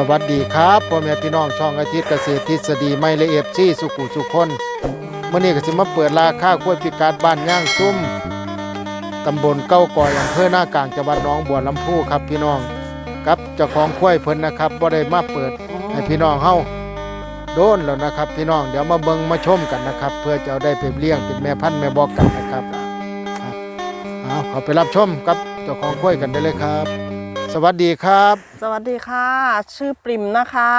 สวัสดีครับพ่อแม่พี่น้องช่องอาทิตย์เกษตรทฤษฎีไม่ละเอียดซี่สุขุสุขคนเมื่อนี้ก็สิมาเปิดราคากล้วยพิการบ้านย่างซุ้มตำบลเก้าก่อยอำเภอหน้ากลางจังหวัดหนองบัวลำพูครับพี่น้องกับเจ้าของกล้วยเพิ่นนะครับบ่ได้มาเปิดให้พี่น้องเฮาโดนแล้วนะครับ พี่น้องเดี๋ยวมาเบิ่งมาชมกันนะครับ เพื่อจะเอาได้ไปเลี้ยงเป็นแม่พันธุ์แม่บอกกันนะครับครับเอาขาไปรับชมกับเจ้าของกล้วยกันได้เลยครับ สวัสดีครับ สวัสดีค่ะ ชื่อปริมนะคะ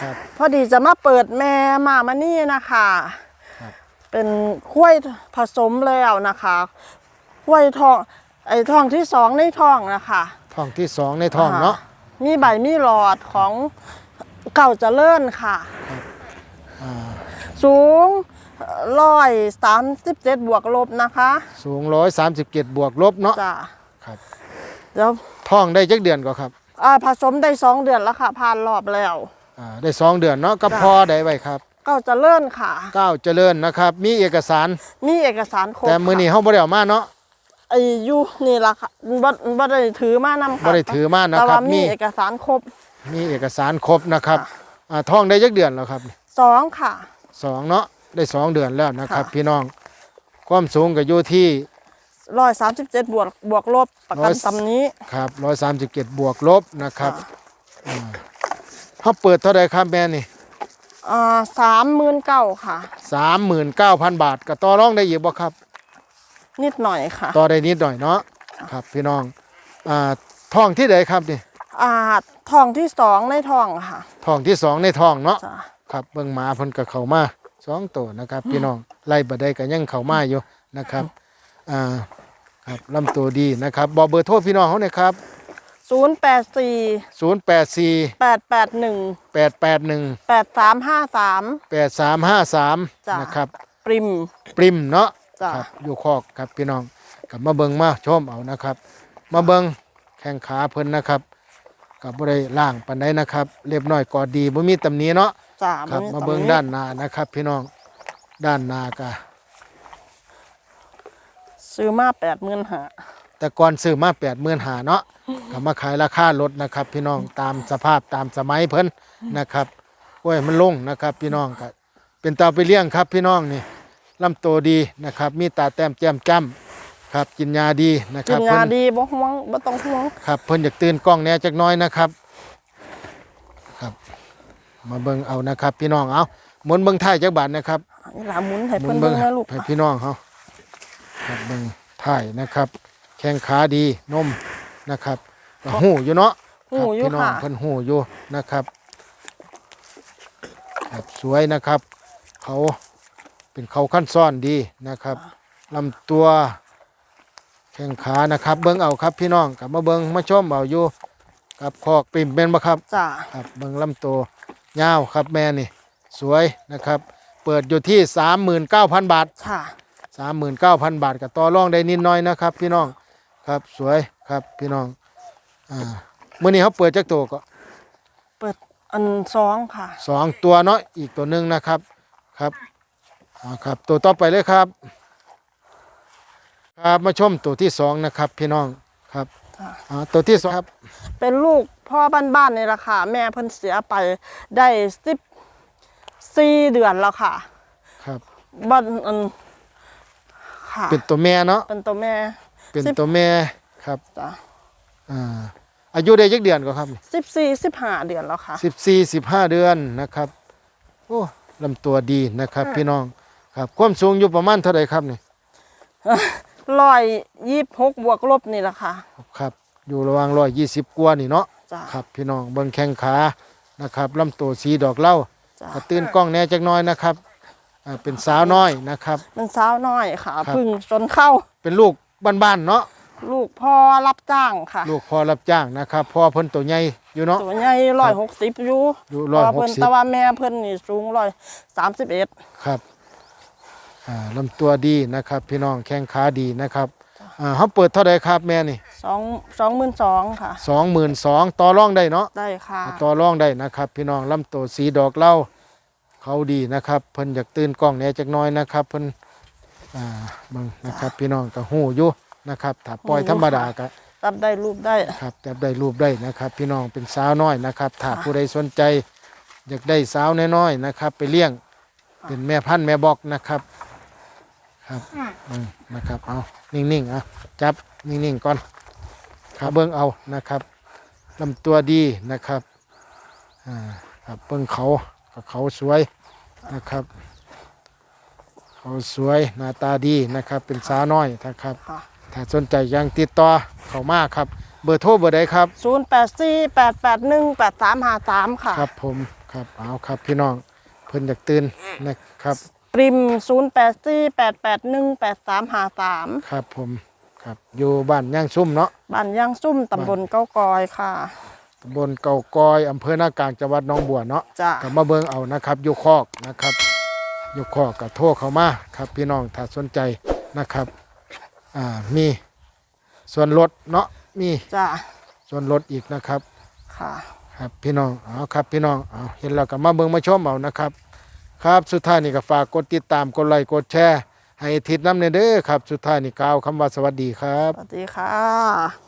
ครับ พอดีจะมาเปิดแม่มามานี่นะคะครับ เป็นข้วยผสมแล้วนะคะข้วยทองไอ้ทองที่สองในทองนะคะท้องที่สองในท้องเนาะมีใบมีหลอดของเก่าเจริญค่ะ อ่าสูงร้อยสามสิบเจ็ดบวกลบนะคะสูงร้อยสามสิบเจ็ดบวกลบเนาะจ้ะครับเดี๋ยว ท้องได้จักเดือนก็ครับอ่าผสมได้สองเดือนแล้วค่ะผ่านรอบแล้ว อ่าได้สองเดือนเนาะก็จ้ะ พอได้ไว้ครับเก่าเจริญค่ะ ก้าวเจริญนะครับ มีเอกสารมีเอกสารครบแต่มือนี้ค่ะเฮาบ่ได้เอามาเนาะไอ้อยูนี่ล่ะค่ะบ่บ่ได้ถือมานำค่ะบ่ได้ถือมานะแต่ครัว่าบ มีมีเอกสารครบมีเอกสารครบนะครับค่ะอ่าท้องได้จักเดือนแล้วครับ สองค่ะ สองเนาะได้สองเดือนแล้วนะครับ ค่ะ พี่น้อง ความสูงก็อยู่ที่ ร้อยสามสิบเจ็ดบวกบวกลบประกันร้อยตำนี้ครับร้อยสามสิบเจ็ดบวกลบนะครับค่ะอ่าเฮาเปิดเท่าใดครับแม่นี่อ่าสามหมื่นเก้าค่ะสามหมื่นเก้าพันบาทก็ต่อรองได้อีกบ่ครับ นิดหน่อยค่ะ ต่อได้นิดหน่อยเนาะครับ พี่น้องอ่าท้องที่ใดครับนี่อ่าทองที่สองในทองค่ะท้องที่สองในท้องเนาะจ้ะครับเบิ่งหมาเพิ่นก็เข้ามาสองตัวนะครับ พี่น้องไล่บ่ได้ก็ยังเข้ามาอยู่นะครับอ่า ครับลำตัวดีนะครับบอกเบอร์โทรพี่น้องเขาหน่อยครับ ศูนย์แปดสี่084 แปดแปดหนึ่ง881 แปดสามห้าสาม8353จ้ะนะครับ ปริม ปริมเนาะจ้ะ ครับอยู่คอกครับพี่น้องกลับมาเบิ่งมาชมเอานะครับ มาเบิ่งแข้งขาเพิ่นนะครับกับบ่ได้ล่างปานใดนะครับ เรียบน้อยกอดดีบ่มีตำหนิเนาะ จ้ะครับนนี้มาตำเบิ่งด้านหน้านะครับ พี่น้องด้านหน้าก็ ซื้อมาแปดหมื่นห้าแต่ก่อนซื้อมา85,000เนาะก็มาขายราคาลดนะครับ พี่น้องตามสภาพตามสมัยเพิ่นนะครับโอ้ยมันลงนะครับ พี่น้องก็เป็นตาไปเลี้ยงครับ พี่น้องนี่ลำโตวดีนะครับ มีตาแต้มแจ่มจ้ำครับกินยาดีนะคกิรับนเพิ่ยานดีบ่ห่วงบ่ต้องห่วงครับเพิ่นอยากตื่นกล้องแหน่จักหน้อยนะครับครับ มาเบิ่งเอานะครับ พี่น้องเอาหมุนเบิ่งท้ายจักบาทนะครับ นี่หลาหมุนให้หมุเพิ่นนเบิ่เบิ่งงนะลูกให้พี่น้องเขา ครับเบิ่งท้ายนะครับ แข้งขาดีนมนะครับก็หูอยู่เนาะหูครับอยู่พี่น้องค่ะ เพิ่นหูอยู่นะครับครับสวยนะครับ เขาเป็นเขาขั้นซ่อนดีนะครับลำตัว แข้งขานะครับ เบิ้งเอาครับพี่น้องกลับมาเบิ้งมาชมเอาอยู่กับคอกปิ่มเป็นบ่ครับ จ้ะครับเบิ้งลำตัวยาวครับแม่นี่ สวยนะครับ เปิดอยู่ที่ 39,000 บาท ค่ะ 39,000บาทกับต่อรองได้นิดหน้อยนะครับ พี่น้องครับสวยครับพี่น้องอ่ามื้อนี้เขาเปิดจักตัวก็เปิดอันสองค่ะสองตัวเนาะอีกตัวหนึ่งนะครับครับอ่าครับ ตัวต่อไปเลยครับ ครับมาชมตัวที่สองนะครับพี่น้องครับจ้ะอ่าตัวที่สองครับเป็นลูกพ่อบ้านๆนี่แหละค่ะ แม่เพิ่นเสียไปได้สิบสี่เดือนแล้วค่ะครับ บ้านอัน ค่ะ เป็นตัวแม่เนาะเป็นตัวแม่เป็นสิบตัวแม่ครับจ้ะอ่าอายุได้ยักเดือนก็ครับสิบสี่สิบห้าเดือนแล้วค่ะสิบสี่สิบห้าเดือนนะครับโอ้ลำตัวดีนะครับ พี่น้องครับความสูงอยู่ประมาณเท่าไหร่ครับนี่ร้อยยี่สิบหกบวกลบนี่แหละค่ะครับ อยู่ระหว่างร้อยยี่สิบกว่านี่เนาะจ้ะครับ พี่น้องเบิ่งแข้งขานะครับลำตัวสีดอกเหล้าจ้ะกระตื้นกล้องแหน่จักหน้อยนะครับ อ่าเป็นสาวน้อยนะครับ เป็นสาวน้อยค่ะครับเพึ่งจนเข้าเป็นลูกบ้านๆเนาะลูกพ่อรับจ้างค่ะลูกพอรับจ้างนะครับพ่อเพิ่นตัวใหญ่อยู่เนาะ ตัวใหญ่ร้อยหกสิบอยู่อยู่พ่อเพิ่น160แต่ว่าแม่เพิ่นนี่สูงร้อยสามสิบเอ็ดครับอ่าลำตัวดีนะครับ พี่น้องแข้งขาดีนะครับอ่าเขาเปิดเท่าไหร่ครับแม่นี่สองสองหมื่นสองค่ะ สองหมื่นสองต่อรองได้เนาะได้ค่ะ ต่อรองได้นะครับ พี่น้องลำตัวสีดอกเหล้า เขาดีนะครับเพิ่นอยากตื่นกล้องแหน่จักหน้อยนะครับเพิ่นอ่าเบิ่งนะครับ พี่น้องก็หูอยู่นะครับถ้าปล่อยธรรมดาก็จับได้รูปได้ ครับจับได้รูปได้นะครับ พี่น้องเป็นสาวน้อยนะครับถ้าผู้ใดสนใจ อยากได้สาวน้อยๆนะครับ ไปเลี้ยง เป็นแม่พันธุ์แม่บอกนะครับครับอืมนะครับเอานิ่งๆอะจับนิ่งๆก่อนครับเบิ้งเอานะครับลำตัวดีนะครับอ่าครับเบิ้งเขาก็เขาสวย นะครับเขาสวยหน้าตาดีนะครับเป็นสาวน้อยนะครับ ค่ะถ้าสนใจยังติดต่อเขามาครับ เบอร์โทรเบอร์ใดครับ0 8 4 8 8 1 8 3 5 3ค่ะ ครับผมครับเอาครับพี่น้องเพิ่นอยากตื่นนะครับปริม0 8 4 8 8 1 8 3 5 3ครับผมครับอยู่บ้านย่างซุ่มเนาะ บ้านย่างซุ่มตำบลเก้ากอยค่ะ ตำบลเก่ากอยอำเภอหน้ากลางจังหวัดหนองบัวเนาะจ้ะก็มาเบิ่งเอานะครับอยู่คอกนะครับอยู่คอกก็โทรเข้ามาครับ พี่น้องถ้าสนใจนะครับอ่ามีส่วนลดเนาะมีจ้ะส่วนลดอีกนะครับ ค่ะ ครับพี่น้องเอาครับพี่น้องเอาเห็นแล้วก็มาเบิ่งมาชมเอานะครับ ครับสุดท้ายนี่ก็ฝากกดติดตามกดไลค์กดแชร์ให้ทิศน้ำเนเด้อครับ สุดท้ายนี่กล่าวคำว่าสวัสดีครับ สวัสดีค่ะ